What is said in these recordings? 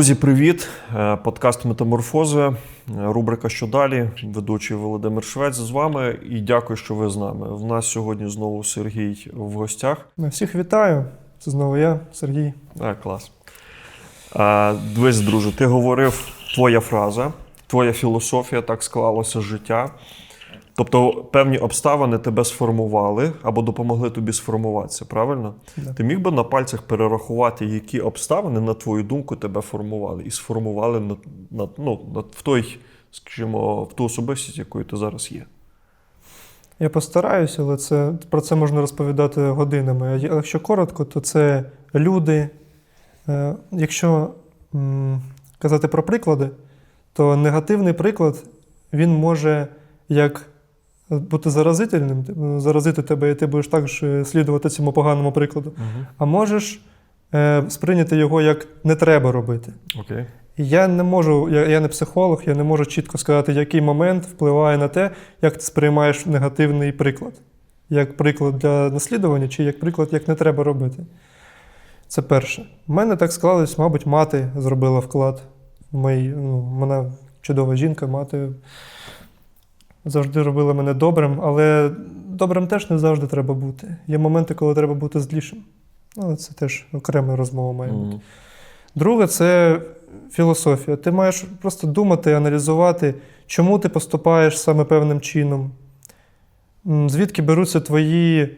Друзі, привіт! Е, Подкаст Метаморфози, е, рубрика Що далі? Ведучий Володимир Швець з вами і дякую, що ви з нами. В нас сьогодні знову Сергій в гостях. Всіх вітаю. Це знову я, Сергій. А, клас. А, дивись, друже, ти говорив твоя фраза, твоя філософія так склалося життя. Тобто певні обставини тебе сформували або допомогли тобі сформуватися, правильно? Да. Ти міг би на пальцях перерахувати, які обставини, на твою думку, тебе формували і сформували на, на, ну, на, в той, скажімо, в ту особистість, якою ти зараз є. Я постараюся, але це, про це можна розповідати годинами. А якщо коротко, то це люди. Е, Якщо казати про приклади, то негативний приклад він може як бути заразительним, заразити тебе, і ти будеш також е, слідувати цьому поганому прикладу. А можеш е, сприйняти його як не треба робити. Окей. Я не можу, я, я не психолог, я не можу чітко сказати, який момент впливає на те, як ти сприймаєш негативний приклад. Як приклад для наслідування, чи як приклад, як не треба робити. Це перше. У мене так склалось, мабуть, мати зробила вклад. мої, ну, вона чудова жінка, мати завжди робила мене добрим, але добрим теж не завжди треба бути. Є моменти, коли треба бути злішим. Ну, це теж окрема розмова має бути. Друге, це філософія. Ти маєш просто думати, аналізувати, чому ти поступаєш саме певним чином, звідки беруться твої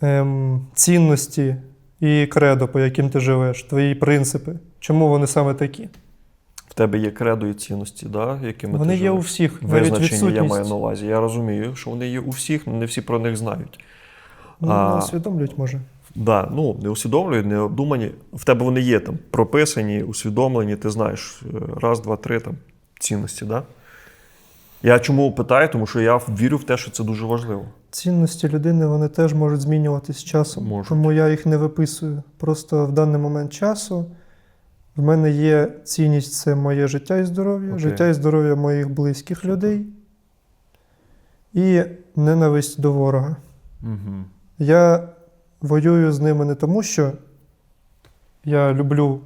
ем, цінності і кредо, по яким ти живеш, твої принципи. Чому вони саме такі? Тебе є кредо і цінності, да, якими вони ти є у всіх, Визначені, я маю на увазі. Я розумію, що вони є у всіх, але не всі про них знають. Ну, А- не усвідомлюють, може. Да, ну, не усвідомлюють, не обдумані. В тебе вони є там прописані, усвідомлені, ти знаєш е, раз, два, три там цінності, да? Я чому питаю? Тому що я вірю в те, що це дуже важливо. Цінності людини вони теж можуть змінюватись з часом, Можуть. тому я їх не виписую. Просто в даний момент часу в мене є цінність це моє життя і здоров'я, Окей. життя і здоров'я моїх близьких людей і ненависть до ворога. Угу. Я воюю з ними не тому, що я люблю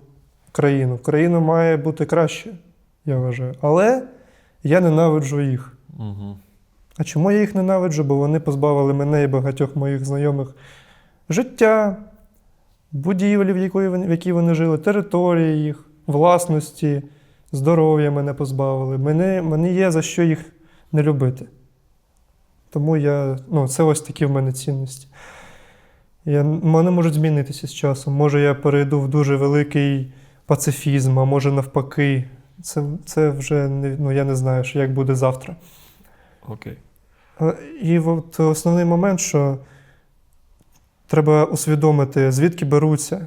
країну. Країна має бути краще, я вважаю. Але я ненавиджу їх. Угу. А чому я їх ненавиджу? Бо вони позбавили мене і багатьох моїх знайомих життя, будівлі, в якої вони, в якій вони жили, території їх, власності, здоров'я мене позбавили. Мене, мені є за що їх не любити. Тому я, ну, це ось такі в мене цінності. Я, вони можуть змінитися з часом. Може, я перейду в дуже великий пацифізм, а може навпаки. Це, це вже не, ну, я не знаю, що як буде завтра. Окей. А, І от основний момент, що треба усвідомити, звідки беруться,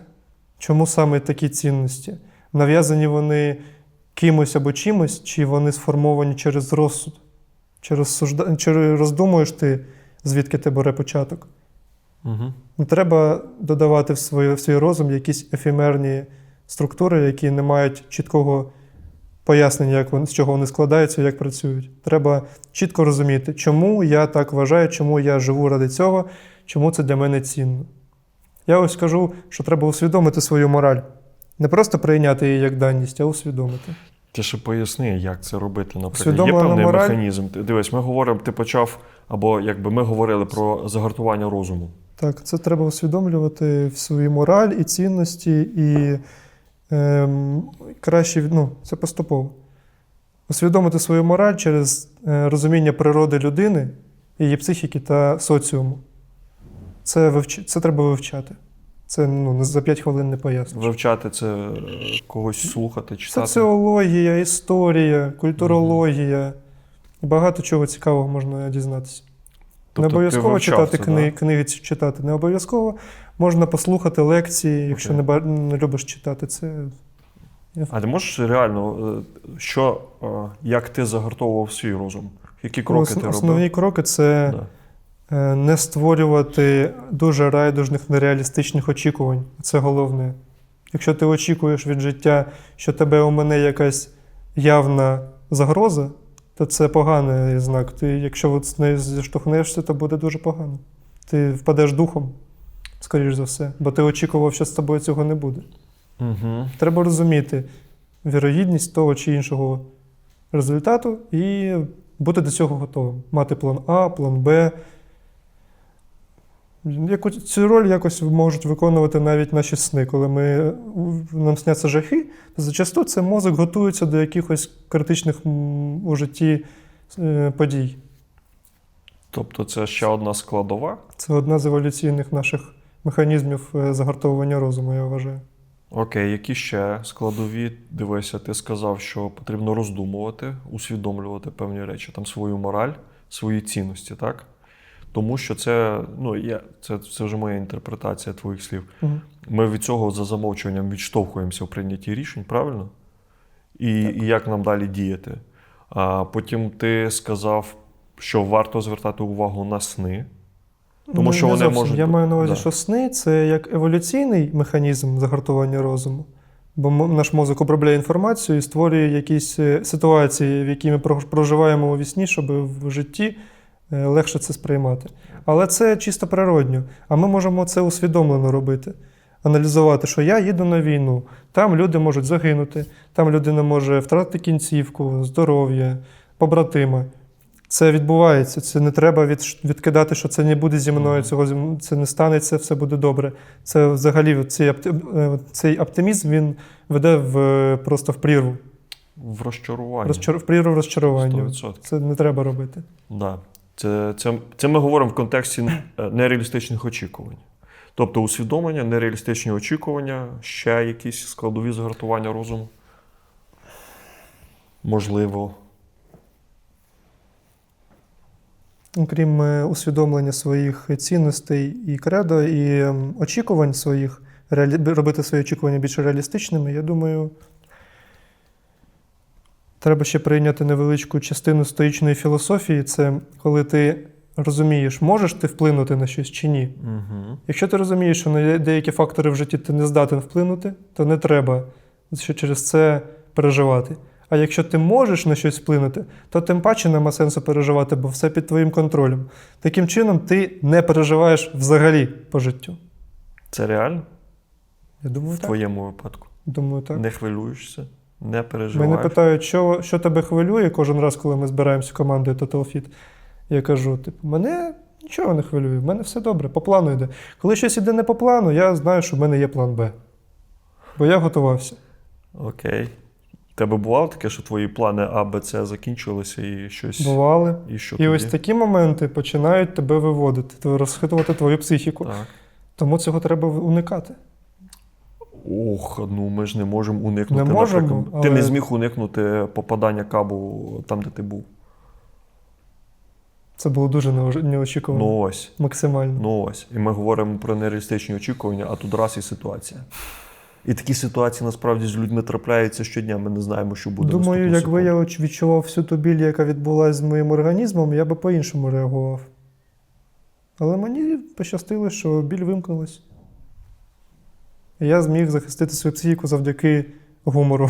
чому саме такі цінності. Нав'язані вони кимось або чимось, чи вони сформовані через розсуд, чи, розсужда... чи роздумуєш ти, звідки ти бере початок. Угу. Не треба додавати в, своє, в свій розум якісь ефемерні структури, які не мають чіткого пояснення, як вони, з чого вони складаються, як працюють. Треба чітко розуміти, чому я так вважаю, чому я живу ради цього, чому це для мене цінно. Я ось кажу, що треба усвідомити свою мораль. Не просто прийняти її як даність, а усвідомити. Ти ще поясни, як це робити, наприклад. Є певний мораль? механізм. Дивись, ми говоримо, ти почав, або якби ми говорили про загартування розуму. Так, це треба усвідомлювати в свою мораль і цінності, і краще ну, це поступово. Усвідомити свою мораль через е, розуміння природи людини, її психіки та соціуму. Це, вивч... це треба вивчати. Це ну, за 5 хвилин не поясниш. Вивчати це е, когось слухати, читати. Соціологія, історія, культурологія. Багато чого цікавого можна дізнатися. Тобто не обов'язково читати книги, да? книги читати. Не обов'язково. Можна послухати лекції, якщо Окей. не, ба- не любиш читати. Це А ти можеш реально, е, що, е, як ти загартовував свій розум? Які кроки Ос- ти основні кроки це Да. е, не створювати дуже райдужних нереалістичних очікувань. Це головне. Якщо ти очікуєш від життя, що тебе у мене якась явна загроза, то це поганий знак. Ти, якщо от з нею зіштовхнешся, то буде дуже погано. Ти впадеш духом, скоріш за все, бо ти очікував, що з тобою цього не буде. Угу. Треба розуміти, вірогідність того чи іншого результату і бути до цього готовим. Мати план А, план Б. Цю роль якось можуть виконувати навіть наші сни. Коли ми, нам сняться жахи, то зачасту це мозок готується до якихось критичних у житті е, подій. Тобто це ще одна складова. Це одна з еволюційних наших механізмів е, загартовування розуму, я вважаю. Окей, які ще складові? Дивися, ти сказав, що потрібно роздумувати, усвідомлювати певні речі, там свою мораль, свої цінності, так? Тому що це, ну, я, це, це вже моя інтерпретація твоїх слів. Мгм. Ми від цього за замовчуванням відштовхуємося в прийнятті рішень, правильно? І, і як нам далі діяти. А потім ти сказав, що варто звертати увагу на сни. Тому Ну, що не вони зовсім. можуть Я маю на увазі, да. що сни це як еволюційний механізм загартування розуму. Бо наш мозок обробляє інформацію і створює якісь е, ситуації, в які ми проживаємо у вісні, щоб в житті легше це сприймати. Але це чисто природньо. А ми можемо це усвідомлено робити. Аналізувати, що я їду на війну, там люди можуть загинути, там людина може втратити кінцівку, здоров'я, побратима. Це відбувається. Це не треба від, відкидати, що це не буде зі мною, цього це не станеться, все буде добре. Це взагалі цей, е, цей оптимізм він веде в, е, просто в прірву. В розчаруванні. Розчар, в прірву розчарування. 100%. Це не треба робити. Да. Це, це, це ми говоримо в контексті е, нереалістичних очікувань. Тобто усвідомлення, нереалістичні очікування, ще якісь складові згартування розуму. Можливо. Окрім е, усвідомлення своїх цінностей і кредо, і очікувань своїх, робити свої очікування більш реалістичними, я думаю, треба ще прийняти невеличку частину стоїчної філософії. Це коли ти розумієш, можеш ти вплинути на щось чи ні. Угу. Якщо ти розумієш, що на деякі фактори в житті ти не здатен вплинути, то не треба через це переживати. А якщо ти можеш на щось вплинути, то тим паче нема сенсу переживати, бо все під твоїм контролем. Таким чином, ти не переживаєш взагалі по життю. Це реально Я думаю, в так. твоєму випадку. Думаю, так. Не хвилюєшся, не Мене питають, що, що тебе хвилює кожен раз, коли ми збираємося командою Total Fit. Я кажу: типу, мене нічого не хвилює, в мене все добре, по плану йде. Коли щось іде не по плану, я знаю, що в мене є план Б. Бо я готувався. Окей. Тебе бувало таке, що твої плани А, Б, С закінчилися і щось. Бували. І що І тоді? ось такі моменти починають тебе виводити, розхитувати твою психіку. Так. Тому цього треба уникати. Ох, ну ми ж не можемо уникнути. Не можемо, наприклад. Ти не зміг уникнути попадання кабу там, де ти був. Це було дуже неочікувано. Ну ось. Максимально. Ну ось. І ми говоримо про нереалістичні очікування, а тут раз і ситуація. І такі ситуації насправді з людьми трапляються щодня. Ми не знаємо, що буде. Думаю, якби я відчував всю ту біль, яка відбулася з моїм організмом, я би по-іншому реагував. Але мені пощастило, що біль вимкнулась. Я зміг захистити свою психіку завдяки гумору.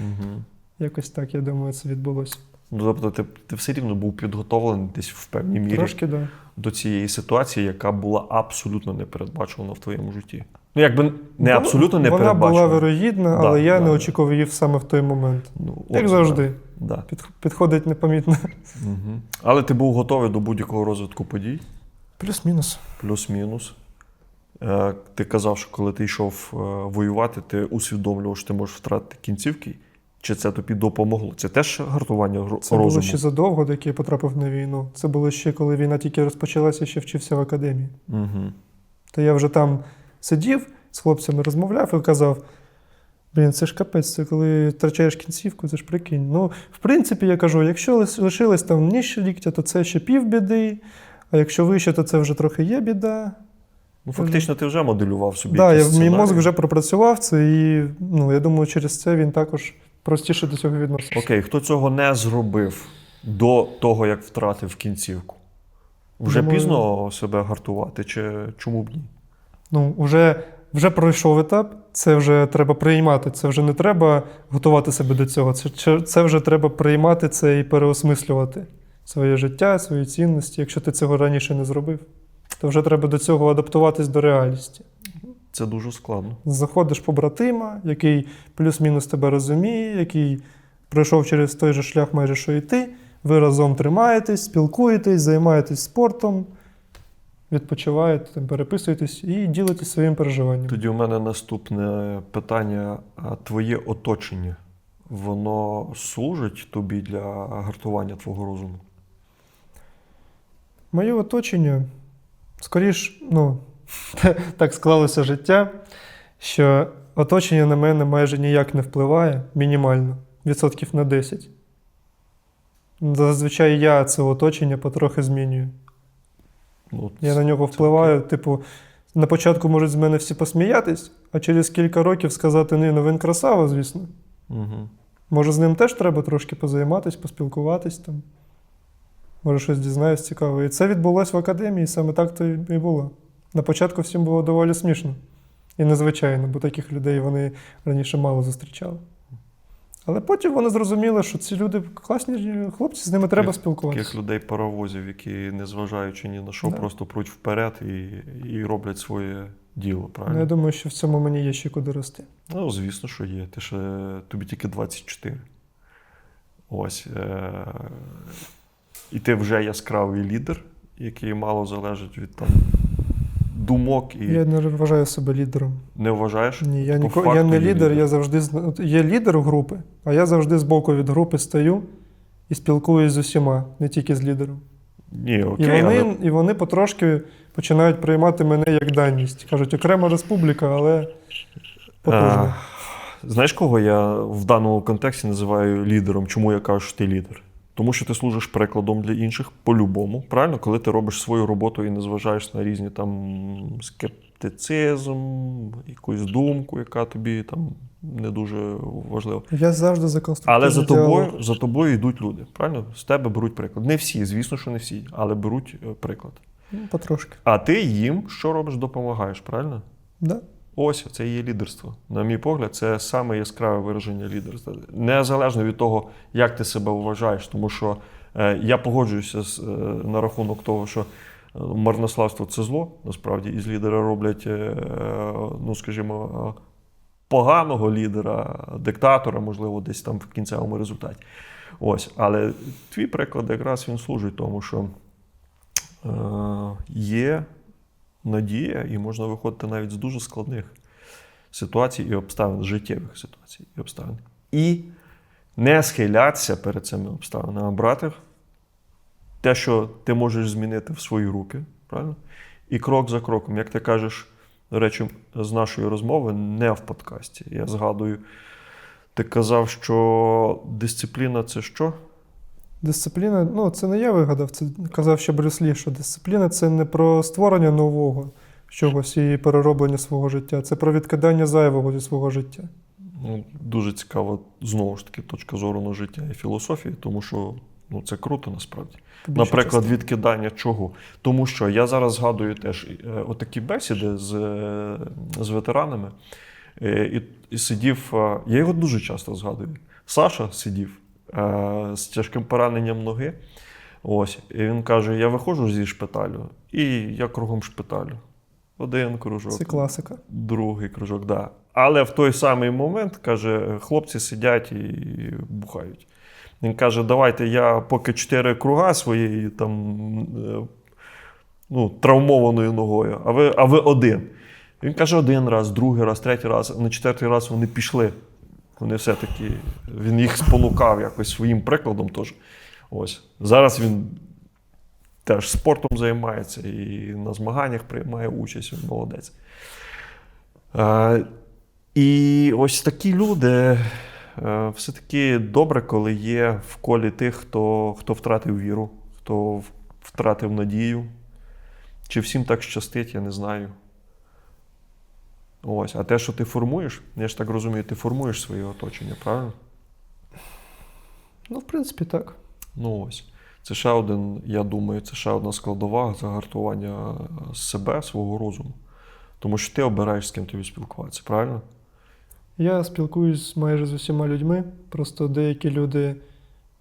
Мгм. Якось так, я думаю, це відбулося. Ну, тобто, ти, ти все рівно був підготовлений десь в певній мірі Трошки. Да. до цієї ситуації, яка була абсолютно непередбачувана в твоєму житті. Ну, якби не абсолютно Вона була вирогідна, Да, але я да, не да. очікував її саме в той момент. Ну, Як от, завжди, Да. під, підходить непомітно. Угу. Але ти був готовий до будь-якого розвитку подій, Плюс-мінус. плюс-мінус. Е, ти казав, що коли ти йшов е, воювати, ти усвідомлював, що ти можеш втратити кінцівки. Чи це тобі допомогло? Це теж гартування гро- Це було ще задовго, до як я потрапив на війну. Це було ще коли війна тільки розпочалася, ще вчився в академії. Угу. То я вже там сидів з хлопцями, розмовляв і казав: блін, це ж капець, це коли втрачаєш кінцівку, це ж прикинь. Ну, в принципі, я кажу, якщо лишилось там нижче ліктя, то це ще півбіди, а якщо вище, то це вже трохи є біда. Ну, фактично, ти вже моделював собі. Так, да, мій мозок вже пропрацював це, і ну, я думаю, через це він також простіше до цього відноситься. Окей, хто цього не зробив до того, як втратив кінцівку? Вже Думаю- пізно себе гартувати, чи чому б ні? Ну, вже, вже пройшов етап, це вже треба приймати. Це вже не треба готувати себе до цього. Це- це вже треба приймати це і переосмислювати своє життя, свої цінності. Якщо ти цього раніше не зробив, то вже треба до цього адаптуватись до реальності. Це дуже складно. Заходиш побратима, який плюс-мінус тебе розуміє, який пройшов через той же шлях, майже що і ти. Ви разом тримаєтесь, спілкуєтесь, займаєтесь спортом, відпочиваєте, переписуєтесь і ділитесь своїм переживанням. Тоді у мене наступне питання: а твоє оточення, воно служить тобі для гартування твого розуму? Моє оточення, скоріш, ну, так склалося життя, що оточення на мене майже ніяк не впливає, мінімально, відсотків на 10. Зазвичай я це оточення потрохи змінюю. Ну, Я на нього впливаю, типу, на початку можуть з мене всі посміятись, а через кілька років сказати, ні, ну він красава, звісно. Угу. Може, з ним теж треба трошки позайматись, поспілкуватись там. Може, щось дізнаюсь цікаве. І це відбулося в академії, саме так то і було. На початку всім було доволі смішно і незвичайно, бо таких людей вони раніше мало зустрічали. Але потім вони зрозуміли, що ці люди класні хлопці, з ними треба Таких спілкуватися. людей паровозів, які, незважаючи ні на що, Да. просто пруть вперед і, і роблять своє діло, Ну, я думаю, що в цьому мені є ще куди рости. Ну, звісно, що є. Ти ще тобі тільки 24. Ось. Е- і ти вже яскравий лідер, який мало залежить від там, думок і Я не вважаю себе лідером. не вважаєш. Ні, я, ніко, я не лідер, лідер. я завжди є лідер групи, а я завжди збоку від групи стою і спілкуюсь з усіма, не тільки з лідером. Ні, окей, і, вони, але і вони потрошки починають приймати мене як даність. Кажуть, окрема республіка, але потужна. А, знаєш, кого я в даному контексті називаю лідером? Чому я кажу, що ти лідер? Тому що ти служиш прикладом для інших по-любому. Правильно, коли ти робиш свою роботу і не зважаєш на різні там скептицизм, якусь думку, яка тобі там не дуже важлива. Я завжди за конструктивний Але за діалог. тобою, за тобою йдуть люди. Правильно? З тебе беруть приклад. Не всі, звісно, що не всі, але беруть е, приклад. Ну, потрошки. А ти їм що робиш, допомагаєш, правильно? Да? Ось це є лідерство. На мій погляд, це саме яскраве вираження лідерства. Незалежно від того, як ти себе вважаєш, тому що е, я погоджуюся з, е, на рахунок того, що е, марнославство це зло, насправді, із лідера роблять, ну скажімо, поганого лідера, диктатора, можливо, десь там в кінцевому результаті. Ось, але твій приклад якраз він служить тому, що є надія, і можна виходити навіть з дуже складних ситуацій і обставин, життєвих ситуацій і обставин. І не схилятися перед цими обставинами, а брати те, що ти можеш змінити в свої руки, правильно? І крок за кроком, як ти кажеш, до речі, з нашої розмови, не в подкасті. Я згадую, ти казав, що дисципліна це що? Дисципліна, ну це не я вигадав, це казав ще Брюс Лі, що дисципліна це не про створення нового чогось і перероблення свого життя, це про відкидання зайвого зі свого життя. Ну, дуже цікава, знову ж таки, точка зору на життя і філософії, тому що ну, це круто насправді. Побільше Наприклад, відкидання чого? Тому що я зараз згадую теж е, отакі бесіди з, е, з ветеранами. Е, І, і сидів, я його дуже часто згадую. Саша сидів з тяжким пораненням ноги. Ось, і він каже: я виходжу зі шпиталю, і я кругом шпиталю. Один кружок, Це класика. другий кружок, да. Але в той самий момент, каже, хлопці сидять і бухають. Він каже: давайте я поки чотири круга своєї там е, ну, травмованою ногою, а ви, а ви один. Він каже, один раз, другий раз, третій раз, на четвертий раз вони пішли. Вони все-таки, він їх спонукав якось своїм прикладом теж. Ось. Зараз він теж спортом займається і на змаганнях приймає участь, він молодець. Е, і ось такі люди е, все-таки добре, коли є в колі тих, хто, хто втратив віру, хто втратив надію. Чи всім так щастить, я не знаю. Ось, а те, що ти формуєш, я ж так розумію, ти формуєш своє оточення, правильно? Ну, в принципі, так. Ну ось. Це ще один, я думаю, це ще одна складова загартування себе, свого розуму. Тому що ти обираєш, з ким тобі спілкуватися, правильно? Я спілкуюсь майже з усіма людьми. Просто деякі люди.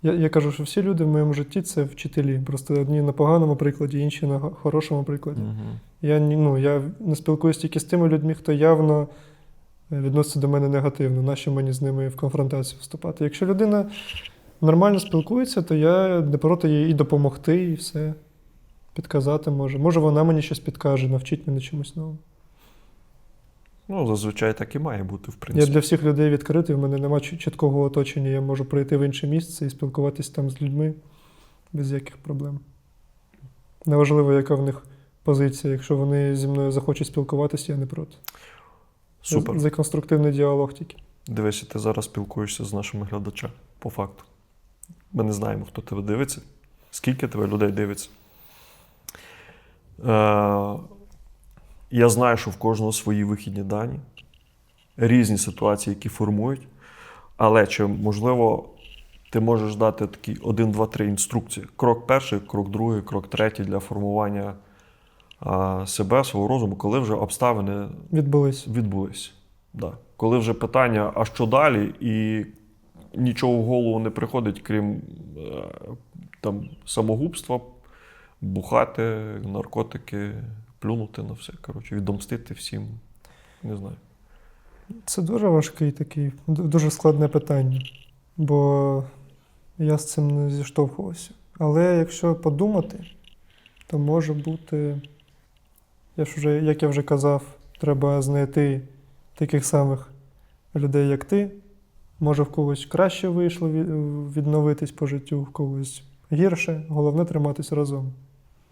Я, я кажу, що всі люди в моєму житті це вчителі. Просто одні на поганому прикладі, інші на хорошому прикладі. Угу. Я, ну, я не спілкуюся тільки з тими людьми, хто явно е, відноситься до мене негативно. Нащо мені з ними в конфронтацію вступати? Якщо людина нормально спілкується, то я не проти їй і допомогти, і все. Підказати може. Може, вона мені щось підкаже, навчить мене чомусь новому. Ну, зазвичай так і має бути, в принципі. Я для всіх людей відкритий, в мене немає чіткого оточення. Я можу прийти в інше місце і спілкуватися там з людьми без яких проблем. Неважливо, яка в них позиція. Якщо вони зі мною захочуть спілкуватися, я не проти. Супер. За конструктивний діалог тільки. Дивися, ти зараз спілкуєшся з нашими глядачами, по факту. Ми не знаємо, хто тебе дивиться, скільки тебе людей дивиться. Е, я знаю, що в кожного свої вихідні дані, різні ситуації, які формують. Але чи можливо ти можеш дати такі 1, 2, 3 інструкції? Крок перший, крок другий, крок третій для формування себе, свого розуму, коли вже обставини Відбулись. відбулися. Да. Коли вже питання, а що далі, і нічого в голову не приходить, крім е, там, самогубства, бухати, наркотики, плюнути на все. Коротше, відомстити всім. Не знаю. Це дуже важкий такий, дуже складне питання. Бо я з цим не зіштовхувався. Але якщо подумати, то може бути, я ж вже, як я вже казав, треба знайти таких самих людей, як ти. Може, в когось краще вийшло відновитись по життю, в когось гірше. Головне триматись разом.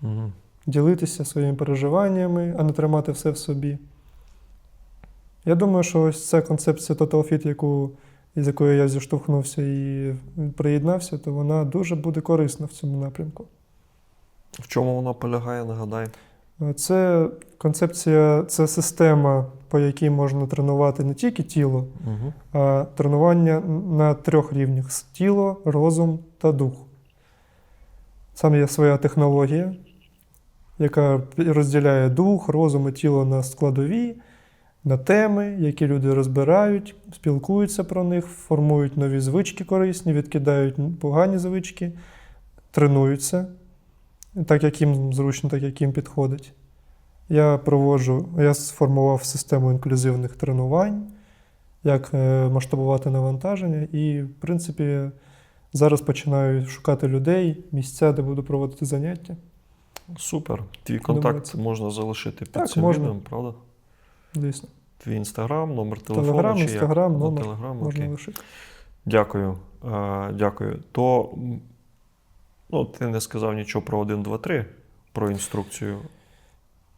Угу. Ділитися своїми переживаннями, а не тримати все в собі. Я думаю, що ось ця концепція Total Fit, яку, з якою я зіштовхнувся і приєднався, то вона дуже буде корисна в цьому напрямку. В чому вона полягає, нагадай? Це концепція, це система, по якій можна тренувати не тільки тіло, Угу. а тренування на трьох рівнях: тіло, розум та дух. Сам є своя технологія, яка розділяє дух, розум і тіло на складові, на теми, які люди розбирають, спілкуються про них, формують нові звички корисні, відкидають погані звички, тренуються, так як їм зручно, так як їм підходить. Я проводжу, я сформував систему інклюзивних тренувань як е, масштабувати навантаження. І, в принципі, зараз починаю шукати людей, місця, де буду проводити заняття. Супер. Твій контакт це- можна залишити під Так, цим можна. відео, правда? Звісно. Твій інстаграм, номер телефону. Телеграм, інстаграм, номер Телеграм, можна лишити. Дякую. Е, дякую. То ну, ти не сказав нічого про 1, 2, 3, про інструкцію.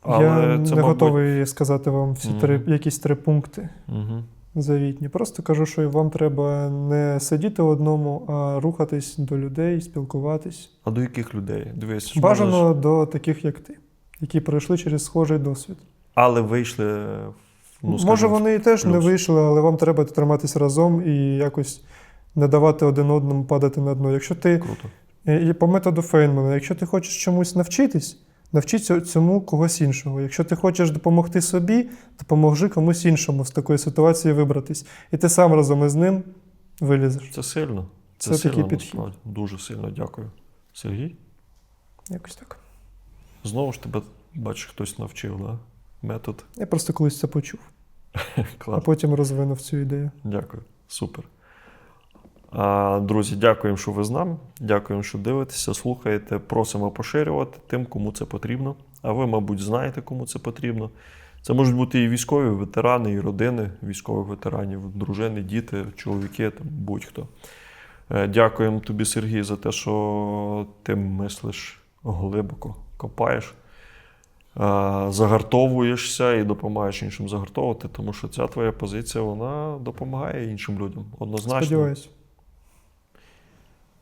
Але я це, не мабуть... готовий сказати вам всі три, якісь три пункти Угу. завітні. Просто кажу, що вам треба не сидіти одному, а рухатись до людей, спілкуватись. А до яких людей? Дивись, Бажано можна ж- до таких, як ти, які пройшли через схожий досвід. Але вийшли. Ну, Може, скажімо, вони теж не вийшли, але вам треба триматися разом і якось не давати один одному падати на дно. Якщо ти Круто. І і по методу Фейнмана, якщо ти хочеш чомусь навчитись, навчись цьому когось іншого. Якщо ти хочеш допомогти собі, допоможи комусь іншому з такої ситуації вибратись. І ти сам разом із ним вилізеш. Це сильно. Це, Це сильно, такий підхід. Дуже сильно дякую. Сергій? Якось так. Знову ж тебе, бачиш, хтось навчив, да? Метод. Я просто колись це почув, а потім розвинув цю ідею. Дякую. Супер. Друзі, дякуємо, що ви з нами. Дякуємо, що дивитеся, слухаєте. Просимо поширювати тим, кому це потрібно. А ви, мабуть, знаєте, кому це потрібно. Це можуть бути і військові, ветерани, і родини військових ветеранів, дружини, діти, чоловіки, там, будь-хто. Е, Дякуємо тобі, Сергій, за те, що ти мислиш глибоко, копаєш, е, загартовуєшся і допомагаєш іншим загартовувати, тому що ця твоя позиція вона допомагає іншим людям. Однозначно. Сподіваюсь.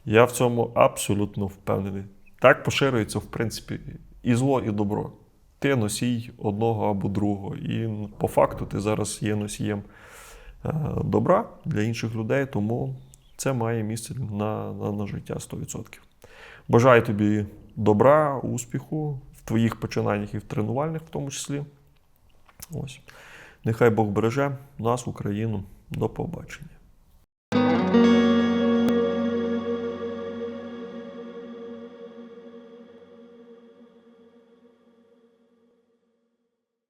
Я в цьому абсолютно впевнений. Так поширюється, в принципі, і зло, і добро. Ти носій одного або другого. І по факту ти зараз є носієм е, добра для інших людей, тому це має місце на, на, на життя 100%. Бажаю тобі добра, успіху в твоїх починаннях і в тренувальних, в тому числі. Ось. Нехай Бог береже нас, Україну. До побачення.